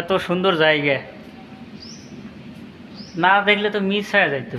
এত সুন্দর জায়গা। না দেখলে তো মিস হয়ে যাইতো।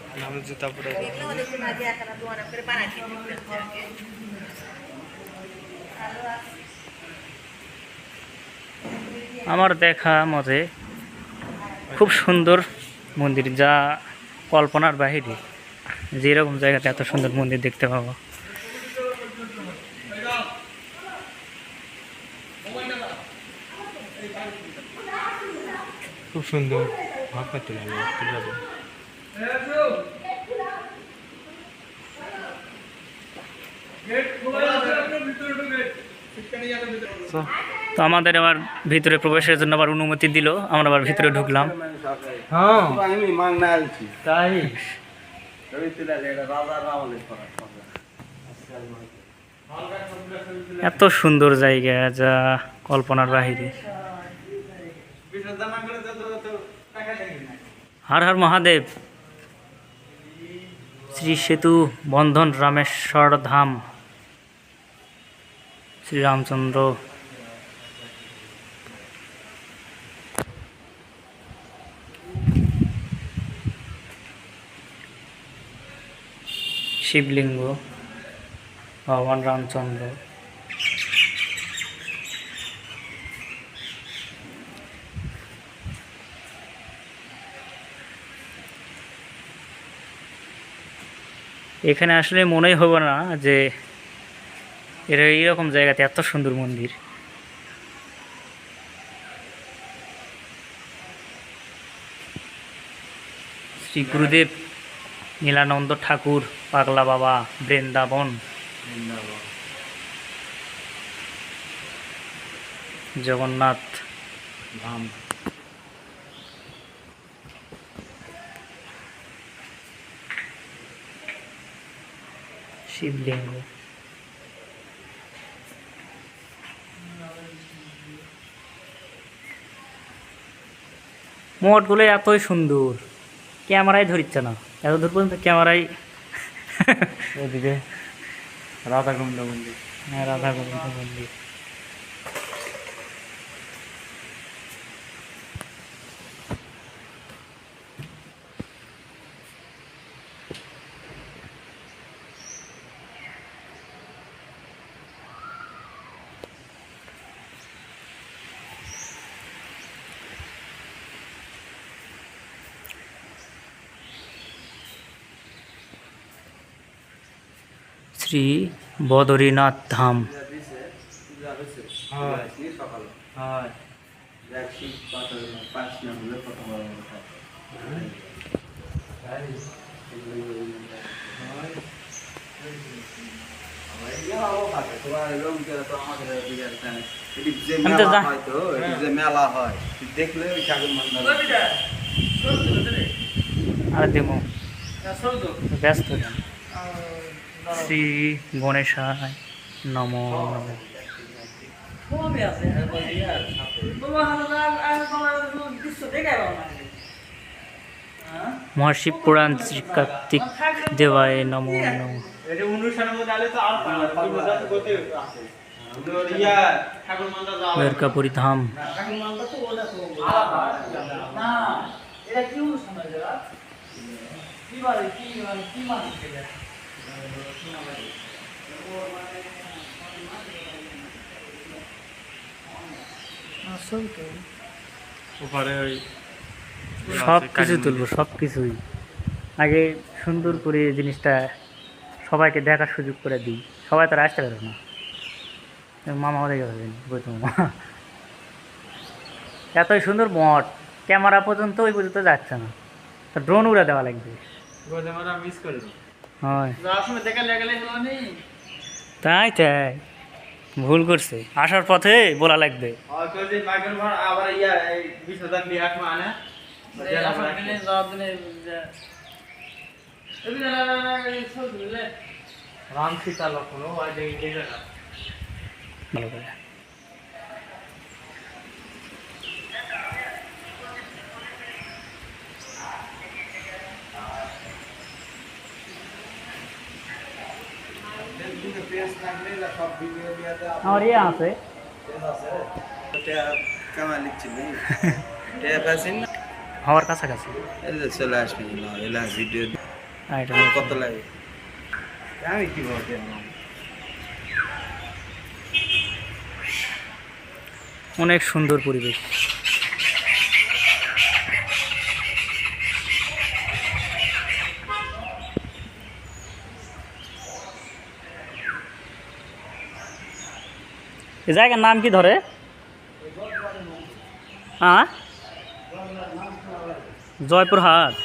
করে বানাইছে আমার দেখা মতে খুব সুন্দর মন্দির, যা কল্পনার বাহিরে যেরকম জায়গাতে এত সুন্দর মন্দির দেখতে পাবো। খুব সুন্দর। ভাব করতে লাগে একটু যাবে তো আমাদের আবার ভিতরে প্রবেশের জন্য আবার অনুমতি দিল আমরা আবার ভিতরে ঢুকলাম। হ্যাঁ। এত সুন্দর জায়গা যা কল্পনার বাহিরে। হর হর মহাদেব। শ্রী সেতু বন্ধন রামেশ্বর ধাম। শ্রীরামচন্দ্র। শিবলিঙ্গ ভগবান রামচন্দ্র। এখানে আসলে মনেই হবে না যে এরা এইরকম জায়গাতে এত সুন্দর মন্দির। শ্রী গুরুদেব নীলানন্দ ঠাকুর পাগলা বাবা বৃন্দাবন। জগন্নাথ। ধাম। শিবলিঙ্গ। মঠগুলো এতই সুন্দর। ক্যামেরায় ধরিচ্ছে না। এত দূর পর্যন্ত ক্যামেরায় ওদিকে রাধা গোবিন্দ মন্দির। হ্যাঁ, রাধা গোবিন্দ মন্দির শ্রী বদরীনাথ ধাম হ্যাঁ সকাল হ্যাঁ দেখছি পাঁচ না হলে কত বড় কথা আমি তো যা- মেলা হয় দেখলে ওই ঠাকুর মন্দির আর দেবো ব্যস্ত? শ্রী গণেশায় নম নম। মহাশিব পুরাণ শ্রী কার্তিক দেবায় নম নম। ভালো কি তোর ওপারে ওই সব কিছু তুলবো সব কিছুই। আগে সুন্দর করে জিনিসটা সবাইকে দেখার সুযোগ করে দিই। সবাই তো আর আসতে পারবে না। মামা আমাদের পারবেন গৌতম মামা। এতই সুন্দর মঠ ক্যামেরা পর্যন্ত ওই পর্যন্ত যাচ্ছে না। তো ড্রোন উড়ে দেওয়া লাগবে। মিস করল। হয় তাই তাই ভুল করছে আসার পথে বলা লাগবে আর কই যে মাইকেল ভাড় আবার ইয়া এই 20000 দিয়ে হাট মানে রাম সীতা লক্ষণ ও আজ ভালো করে আমার ইয়ে আছে। হওয়ার কাছাকাছি। চলে আসবেন ভিডিও কত লাগে আমি কি বলতে অনেক সুন্দর পরিবেশ। এই জায়গার নাম কি ধরে? হ্যাঁ? জয়পুরহাট।